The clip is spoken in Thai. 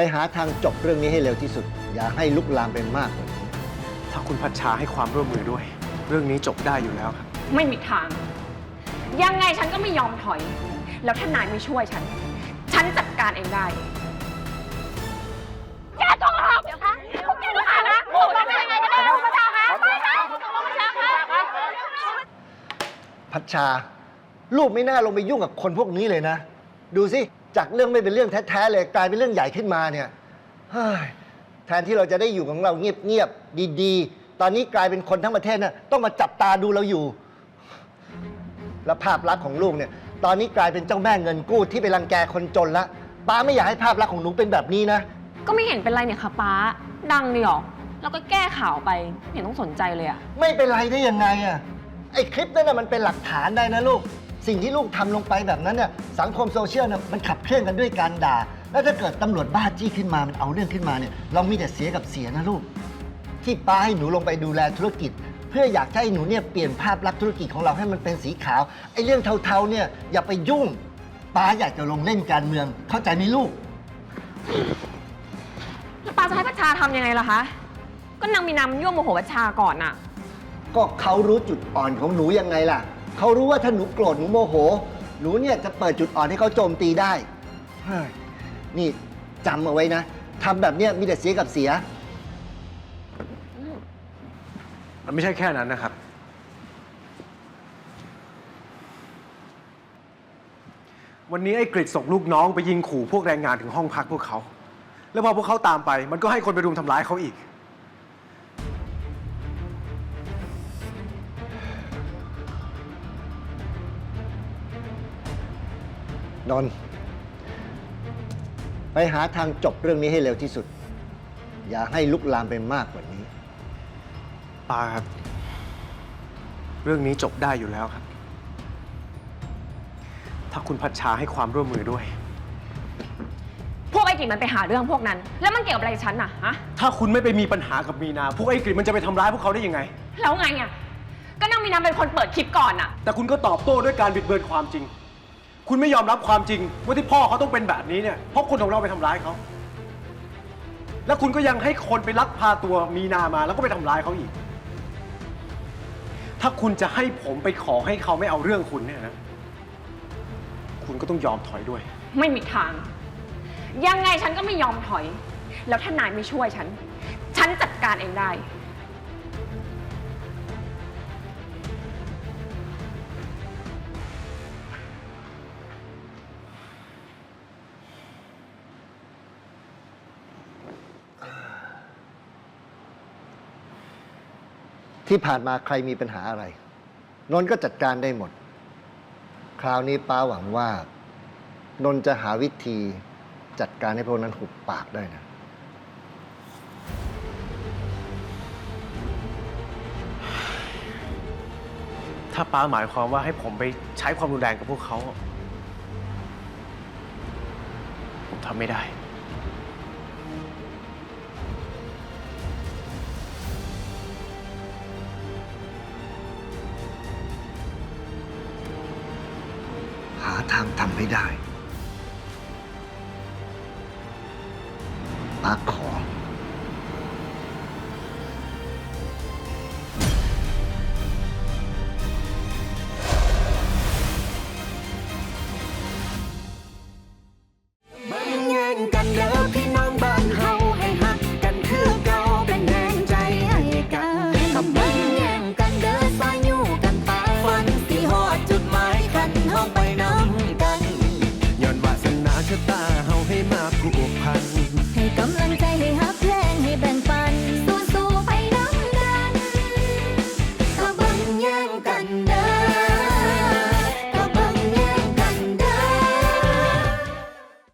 ไปหาทางจบเรื่องนี้ให้เร็วที่สุด อย่าให้ลุกลามไปมากกว่านี้ถ้าคุณพัชชาให้ความร่วมมือด้วย เรื่องนี้จบได้อยู่แล้วครับ ไม่มีทาง ยังไงฉันก็ไม่ยอมถอย แล้วถ้านายไม่ช่วยฉัน ฉันจัดการเองได้อย่าโกหกเดี๋ยวคะพวกแกดูค่ะนะโอ้ยทำยังไงกันแน่พระเจ้าคะพระเจ้าพระเจ้าคะพัชชา ลูกไม่น่าลงไปยุ่งกับคนพวกนี้เลยนะ ดูสิจากเรื่องไม่เป็นเรื่องแท้ๆเลยกลายเป็นเรื่องใหญ่ขึ้นมาเนี่ยเฮ้ยแทนที่เราจะได้อยู่ของเราเงียบๆดีๆ ตอนนี้กลายเป็นคนทั้งประเทศน่ะต้องมาจับตาดูเราอยู่ แล้วภาพลักษณ์ของลูกเนี่ย ตอนนี้กลายเป็นเจ้าแม่เงินกู้ที่ไปรังแกคนจนละป้าไม่อยากให้ภาพลักษณ์ของหนูเป็นแบบนี้นะ ก็ไม่เห็นเป็นไรเนี่ยค่ะป้า ดังเลยเหรอ แล้วก็แก้ข่าวไปไม่เห็นต้องสนใจเลยอะ ไม่เป็นไรได้ยังไงอะไอ้คลิปนั้นน่ะมันเป็นหลักฐานได้นะลูก สิ่งที่ลูกทำลงไปแบบนั้นน่ะสังคมโซเชียลน่ะมันขับเคลื่อนกันด้วยการด่า แล้วถ้าเกิดตำรวจบ้าจี้ขึ้นมามันเอาเรื่องขึ้นมาเนี่ยเรามีแต่เสียกับเสียนะลูก ที่ป้าให้หนูลงไปดูแลธุรกิจ เพื่ออยากให้หนูเนี่ยเปลี่ยนภาพลักษณ์ธุรกิจของเราให้มันเป็นสีขาวไอ้เรื่องเทาๆเนี่ยอย่าไปยุ่งป้าอยากจะลงเล่นการเมือง เข้าใจไหมลูก แล้วป้าจะให้พัชชาทำยังไงล่ะคะ ก็นางมีนามยั่วโมโหพัชชาก่อนน่ะ ก็เขารู้จุดอ่อนของหนูยังไงล่ะ เขารู้ว่าถ้าหนูโกรธหนูโมโห หนูเนี่ยจะเปิดจุดอ่อนให้เขาโจมตีได้เฮ้ยนี่จำเอาไว้นะทำแบบเนี้ยมีแต่เสียกับเสีย มันไม่ใช่แค่นั้นนะครับ วันนี้ไอ้กริดส่งลูกน้องไปยิงขู่พวกแรงงานถึงห้องพักพวกเขา แล้วพอพวกเขาตามไป มันก็ให้คนไปรุมทำร้ายเขาอีก นนท์ไปหาทางจบเรื่องนี้ให้เร็วที่สุด อย่าให้ลุกลามไปมากกว่านี้ปาครับ เรื่องนี้จบได้อยู่แล้วครับ ถ้าคุณพัชชาให้ความร่วมมือด้วย พวกไอ้กิ่มันไปหาเรื่องพวกนั้น แล้วมันเกี่ยวกับอะไรกับฉันน่ะฮะถ้าคุณไม่ไปมีปัญหากับมีนา พวกไอ้กริดมันจะไปทำร้ายพวกเขาได้ยังไง แล้วไงอะก็นางมีนามเป็นคนเปิดคลิปก่อนน่ะ แต่คุณก็ตอบโต้ด้วยการบิดเบือนความจริง คุณไม่ยอมรับความจริงว่าที่พ่อเขาต้องเป็นแบบนี้เนี่ยเพราะคนของเราไปทำร้ายเขา แล้วคุณก็ยังให้คนไปลักพาตัวมีนามาแล้วก็ไปทำร้ายเขาอีก ถ้าคุณจะให้ผมไปขอให้เขาไม่เอาเรื่องคุณเนี่ยนะ คุณก็ต้องยอมถอยด้วย ไม่มีทาง ยังไงฉันก็ไม่ยอมถอย แล้วถ้านายไม่ช่วยฉัน ฉันจัดการเองได้ ที่ผ่านมาใครมีปัญหาอะไร นนท์ก็จัดการได้หมด คราวนี้ป้าหวังว่า นนท์จะหาวิธีจัดการให้พวกนั้นหุบปากได้นะ ถ้าป้าหมายความว่าให้ผมไปใช้ความรุนแรงกับพวกเขา ผมทำไม่ได้ ทางทำไม่ได้ป้าขอ goodbye.